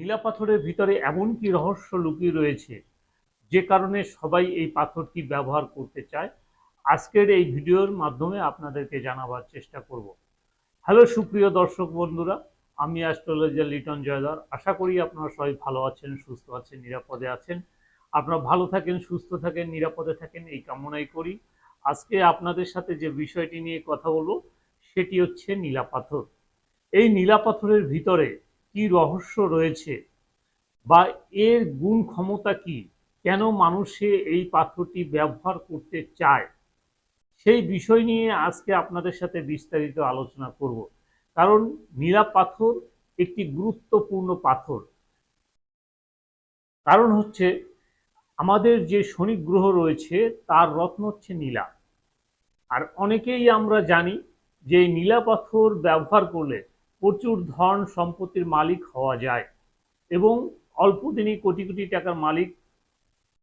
নীলা পাথরের ভিতরে এমন কি রহস্য লুকিয়ে রয়েছে? যে কারণে সবাই এই পাথরটি ব্যবহার করতে চায়। আজকের এই ভিডিওর মাধ্যমে আপনাদেরকে জানাবার চেষ্টা করব। হ্যালো, সুপ্রিয় দর্শক বন্ধুরা, আমি অ্যাস্ট্রোলজার লিটন জয়দার। আশা করি আপনারা সবাই ভালো আছেন, সুস্থ আছেন, নিরাপদে আছেন। আপনারা ভালো থাকেন, সুস্থ থাকেন, নিরাপদে থাকেন, এই কামনাই করি। আজকে আপনাদের সাথে যে বিষয়টি নিয়ে কথা বলব, সেটি হচ্ছে নীলা পাথর এই নীলা পাথরের ভিতরে কি রহস্য রয়েছে? বা এর গুণ ক্ষমতা কি? কেন মানুষে এই পাথরটি ব্যবহার করতে চায়? সেই বিষয় নিয়ে আজকে আপনাদের সাথে বিস্তারিত আলোচনা করব। কারণ নীলা পাথর একটি গুরুত্বপূর্ণ পাথর। কারণ হচ্ছে, আমাদের যে শনি গ্রহ রয়েছে, তার রত্ন হচ্ছে নীলা। আর অনেকেই আমরা জানি যে নীলা পাথর ব্যবহার করলে প্রচুর ধন সম্পত্তির মালিক হওয়া যায় এবং অল্প দিনেই কোটি কোটি টাকার মালিক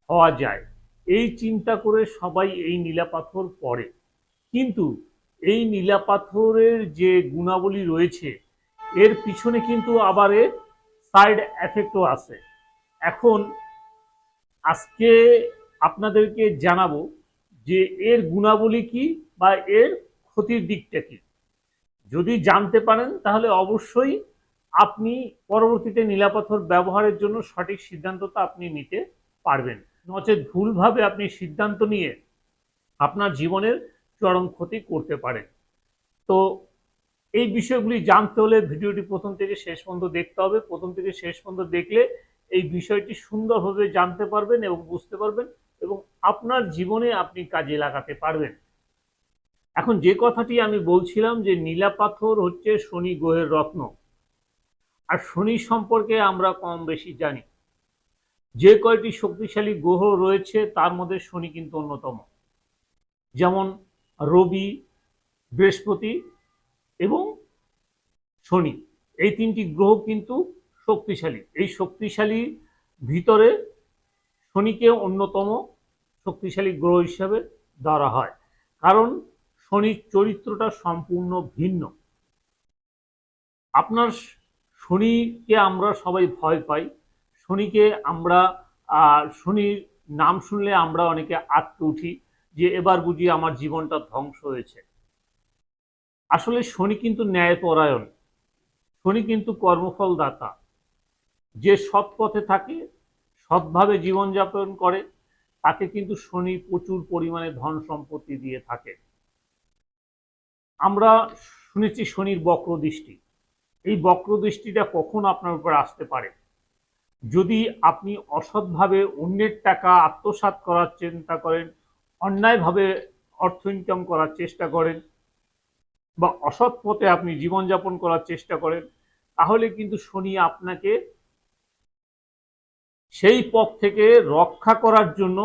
হওয়া যায়। এই চিন্তা করে সবাই এই নীলা পাথর পড়ে। কিন্তু এই নীলা পাথরের যে গুণাবলী রয়েছে, এর পিছনে কিন্তু আবার এর সাইড এফেক্টও আছে। এখন আজকে আপনাদেরকে জানাব যে এর গুণাবলী কি বা এর ক্ষতির দিকটা কি। যদি জানতে পারেন, তাহলে অবশ্যই আপনি পরবর্তীতে নীলাপাথর ব্যবহারের জন্য সঠিক সিদ্ধান্তটা আপনি নিতে পারবেন। নচেত ভুলভাবে আপনি সিদ্ধান্ত নিয়ে আপনার জীবনের চরম ক্ষতি করতে পারেন। তো এই বিষয়গুলি জানতে হলে ভিডিওটি প্রথম থেকে শেষ পর্যন্ত দেখতে হবে। প্রথম থেকে শেষ পর্যন্ত দেখলে এই বিষয়টি সুন্দরভাবে জানতে পারবেন এবং বুঝতে পারবেন এবং আপনার জীবনে আপনি কাজে লাগাতে পারবেন। এখন যে কথাটি আমি বলছিলাম যে নীলা পাথর হচ্ছে শনি গ্রহের রত্ন, আর শনি সম্পর্কে আমরা কম বেশি জানি। যে কয়টি শক্তিশালী গ্রহ রয়েছে, তার মধ্যে শনি কিন্তু অন্যতম। যেমন রবি, বৃহস্পতি এবং শনি, এই তিনটি গ্রহ কিন্তু শক্তিশালী। এই শক্তিশালী ভিতরে শনিকে অন্যতম শক্তিশালী গ্রহ হিসাবে ধরা হয়। কারণ শনির চরিত্রটা সম্পূর্ণ ভিন্ন। আপনার শনিকে আমরা সবাই ভয় পাই। শনিকে আমরা শনির নাম শুনলে আমরা অনেকে আটকে উঠি যে এবার বুঝি আমার জীবনটা ধ্বংস হয়েছে। আসলে শনি কিন্তু ন্যায়পরায়ণ। শনি কিন্তু কর্মফল দাতা যে সৎ পথে থাকে, সৎভাবে জীবনযাপন করে, তাকে কিন্তু শনি প্রচুর পরিমাণে ধন সম্পত্তি দিয়ে থাকে। আমরা শুনেছি শনির বক্র দৃষ্টি। এই বক্র দৃষ্টিটা কখন আপনার উপর আসতে পারে? যদি আপনি অসৎভাবে অন্যের টাকা আত্মসাৎ করার চিন্তা করেন, অন্যায়ভাবে অর্থ ইনকাম করার চেষ্টা করেন, বা অসৎ পথে আপনি জীবনযাপন করার চেষ্টা করেন, তাহলে কিন্তু শনি আপনাকে সেই পথ থেকে রক্ষা করার জন্য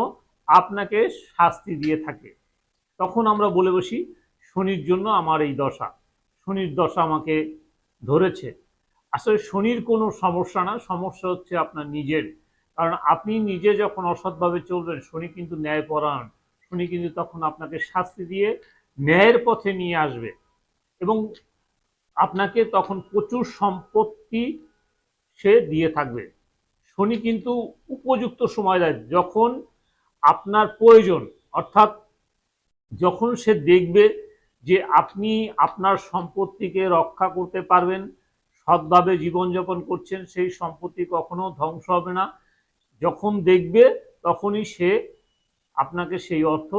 আপনাকে শাস্তি দিয়ে থাকে। তখন আমরা বলে বসি শনির জন্য আমার এই দশা। শনির দশা আমাকে ধরেছে। আসলে শনির কোনো সমস্যা না, সমস্যা হচ্ছে আপনার নিজের। কারণ আপনি নিজে যখন অসৎভাবে চলবেন, শনি কিন্তু ন্যায়পরায়ণ। শনি কিন্তু তখন আপনাকে শাস্তি দিয়ে ন্যায়ের পথে নিয়ে আসবে। এবং আপনাকে তখন প্রচুর সম্পত্তি সে দিয়ে থাকবে। শনি কিন্তু উপযুক্ত সময় দেয়। যখন আপনার প্রয়োজন, অর্থাৎ যখন সে দেখবে যে আপনি আপনার সম্পত্তিকে রক্ষা করতে পারবেন সৎভাবে জীবনযাপন করছেন, সেই সম্পত্তি কখনো ধ্বংস হবে না। যখন দেখবে, তখনই সে আপনাকে সেই অর্থ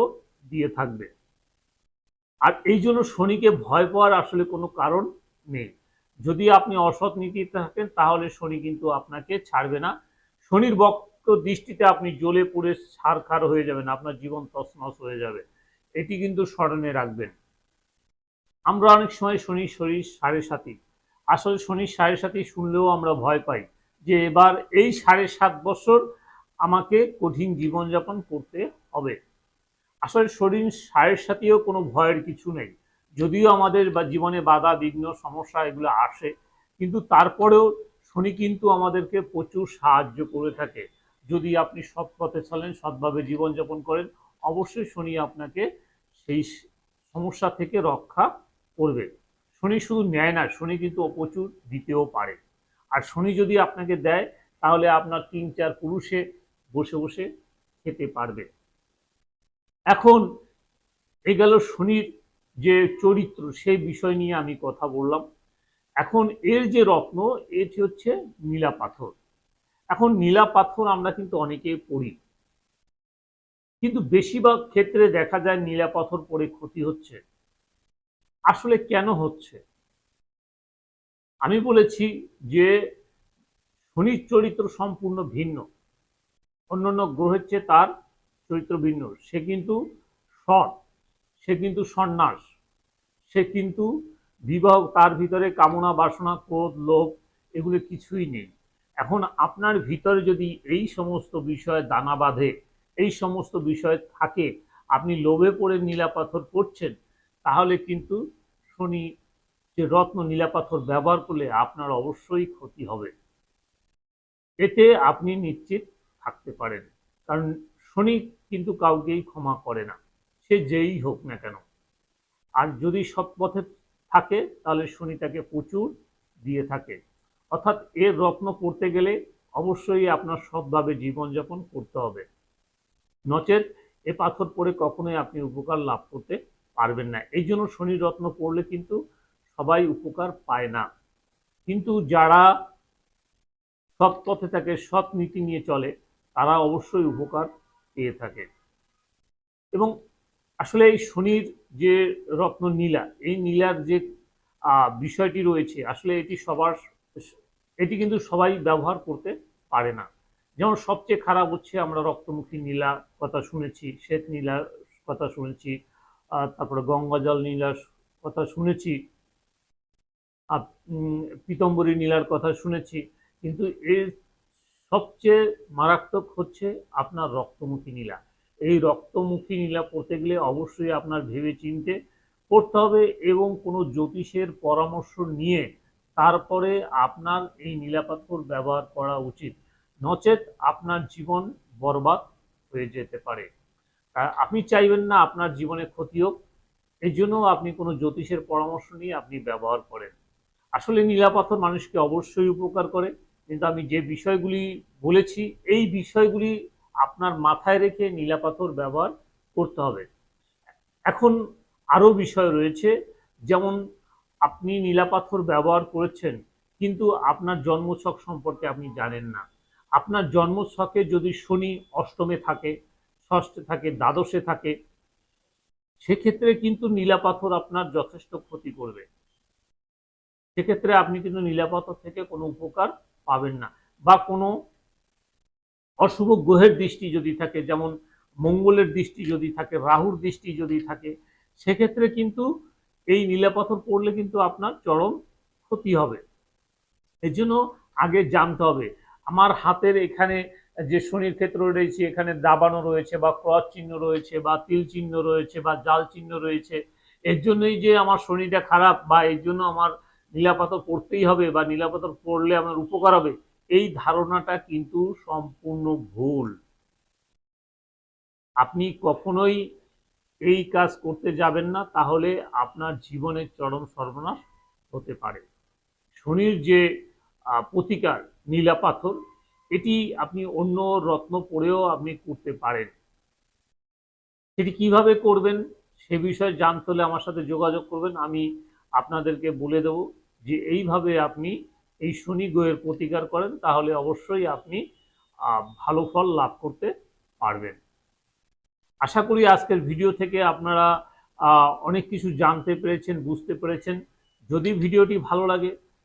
দিয়ে থাকবে। আর এই জন্য শনিকে ভয় পাওয়ার আসলে কোনো কারণ নেই। যদি আপনি অসৎ নীতিতে থাকেন, তাহলে শনি কিন্তু আপনাকে ছাড়বে না। শনির বক্র দৃষ্টিতে আপনি জ্বলে পুড়ে ছারখার হয়ে যাবেন, আপনার জীবন তছনছ হয়ে যাবে। এটি কিন্তু স্মরণে রাখবেন। আমরা অনেক সময় শনি শরীর সাড়ে সাথী আসলে শনির সাড়ে সাথী শুনলেও আমরা ভয় পাই যে এবার এই সাড়ে সাত বছর আমাকে কঠিন জীবনযাপন করতে হবে। আসলে শরীর সাড়ে সাথেও কোনো ভয়ের কিছু নেই। যদিও আমাদের বা জীবনে বাধা, বিঘ্ন, সমস্যা এগুলো আসে, কিন্তু তারপরেও শনি কিন্তু আমাদেরকে প্রচুর সাহায্য করে থাকে। যদি আপনি সৎ পথে চলেন, সৎভাবে জীবনযাপন করেন, অবশ্যই শনি আপনাকে সেই সমস্যা থেকে রক্ষা করবে। শনি শুধু নেয় না, শনি কিন্তু প্রচুর দিতেও পারে। আর শনি যদি আপনাকে দেয়, তাহলে আপনার তিন চার পুরুষে বসে বসে খেতে পারবে। এখন এই গেল শনির যে চরিত্র, সেই বিষয় নিয়ে আমি কথা বললাম। এখন এর যে রত্ন, এটি হচ্ছে নীলা পাথর। এখন নীলা পাথর আমরা কিন্তু অনেকেই পড়ি। কিন্তু বেশিরভাগ ক্ষেত্রে দেখা যায় নীলা পাথর পরে ক্ষতি হচ্ছে। আসলে কেন হচ্ছে? আমি বলেছি যে শনির চরিত্র সম্পূর্ণ ভিন্ন। অন্যান্য গ্রহের চেয়ে তার চরিত্র ভিন্ন। সে কিন্তু সৎ সে কিন্তু সন্ন্যাস, সে কিন্তু বিবাহ, তার ভিতরে কামনা, বাসনা, ক্রোধ, লোভ এগুলো কিছুই নেই। এখন আপনার ভিতরে যদি এই সমস্ত বিষয়ে দানা বাঁধে, এই সমস্ত বিষয় থাকে, আপনি লোভে পড়ে নীলাপাথর করছেন তাহলে কিন্তু শনি যে রত্ন নীলাপাথর ব্যবহার করলে আপনার অবশ্যই ক্ষতি হবে। এতে আপনি নিশ্চিত থাকতে পারেন। কারণ শনি কিন্তু কাউকেই ক্ষমা করে না। সে যেই হোক না কেন। আর যদি সৎ পথে থাকে, তাহলে শনি তাকে প্রচুর দিয়ে থাকে। অর্থাৎ এর রত্ন করতে গেলে অবশ্যই আপনার সৎভাবে জীবনযাপন করতে হবে। নচেত এ পাথর পরে কখনোই আপনি উপকার লাভ করতে পারবেন না। এই জন্য শনি রত্ন পড়লে কিন্তু সবাই উপকার পায় না। কিন্তু যারা সৎ পথে থাকে, সৎ নীতি নিয়ে চলে, তারা অবশ্যই উপকার পেয়ে থাকে। এবং আসলে এই শনির যে রত্ন নীলা, এই নীলার যে বিষয়টি রয়েছে, আসলে এটি সবার এটি কিন্তু সবাই ব্যবহার করতে পারে না। যেমন সবচেয়ে খারাপ হচ্ছে আমরা রক্তমুখী নীলা কথা শুনেছি, শ্বেত নীলার কথা শুনেছি আহ, তারপরে গঙ্গাজল নীলার কথা শুনেছি। আর, পীতম্বরী নীলার কথা শুনেছি। কিন্তু এর সবচেয়ে মারাত্মক হচ্ছে আপনার রক্তমুখী নীলা। এই রক্তমুখী নীলা পড়তে গেলে অবশ্যই আপনার ভেবে চিনতে পড়তে হবে এবং কোনো জ্যোতিষের পরামর্শ নিয়ে তারপরে আপনার এই নীলাপাথর ব্যবহার করা উচিত। নচেত আপনার জীবন বরবাদ হয়ে যেতে পারে। আপনি চাইবেন না আপনার জীবনে ক্ষতি হোক। এই জন্য আপনি কোনো জ্যোতিষের পরামর্শ নিয়ে আপনি ব্যবহার করেন। আসলে নীলাপাথর মানুষকে অবশ্যই উপকার করে, কিন্তু আমি যে বিষয়গুলি বলেছি, এই বিষয়গুলি আপনার মাথায় রেখে নীলাপাথর ব্যবহার করতে হবে। এখন আরও বিষয় রয়েছে, যেমন আপনি নীলাপাথর ব্যবহার করেছেন, কিন্তু আপনার জন্মছক সম্পর্কে আপনি জানেন না। আপনার জন্মছকে যদি শনি অষ্টমে থাকে ষষ্ঠে থাকে, দ্বাদশে থাকে, সেক্ষেত্রে কিন্তু নীলাপাথর আপনার যথেষ্ট ক্ষতি করবে। সেক্ষেত্রে আপনি কিন্তু নীলাপাথর থেকে কোনো উপকার পাবেন না। বা কোনো অশুভ গ্রহের দৃষ্টি যদি থাকে, যেমন মঙ্গলের দৃষ্টি যদি থাকে, রাহুর দৃষ্টি যদি থাকে, সেক্ষেত্রে কিন্তু এই নীলাপাথর পড়লে কিন্তু আপনার চরম ক্ষতি হবে। এর জন্য আগে জানতে হবে, আমার হাতের এখানে যে শনির ক্ষেত্র রয়েছে, এখানে দাবানো রয়েছে বা ক্রস চিহ্ন রয়েছে বা তিল চিহ্ন রয়েছে বা জাল চিহ্ন রয়েছে। এর জন্যই যে আমার শনিটা খারাপ বা এর জন্য আমার নীলাপাথর পড়তেই হবে বা নীলাপাথর পড়লে আমার উপকার হবে, এই ধারণাটা কিন্তু সম্পূর্ণ ভুল। আপনি কখনোই এই কাজ করতে যাবেন না, তাহলে আপনার জীবনের চরম সর্বনাশ হতে পারে। শনির যে প্রতিকার নীলা পাথর এটি আপনি অন্য রত্ন পরেও আপনি করতে পারেন। সেটি কীভাবে করবেন সে বিষয়ে জানতে হলে আমার সাথে যোগাযোগ করবেন। আমি আপনাদেরকে বলে দেব যে এইভাবে আপনি এই শনি গ্রহের প্রতিকার করেন, তাহলে অবশ্যই আপনি ভালো ফল লাভ করতে পারবেন। আশা করি আজকের ভিডিও থেকে আপনারা অনেক কিছু জানতে পেরেছেন, বুঝতে পেরেছেন। যদি ভিডিওটি ভালো লাগে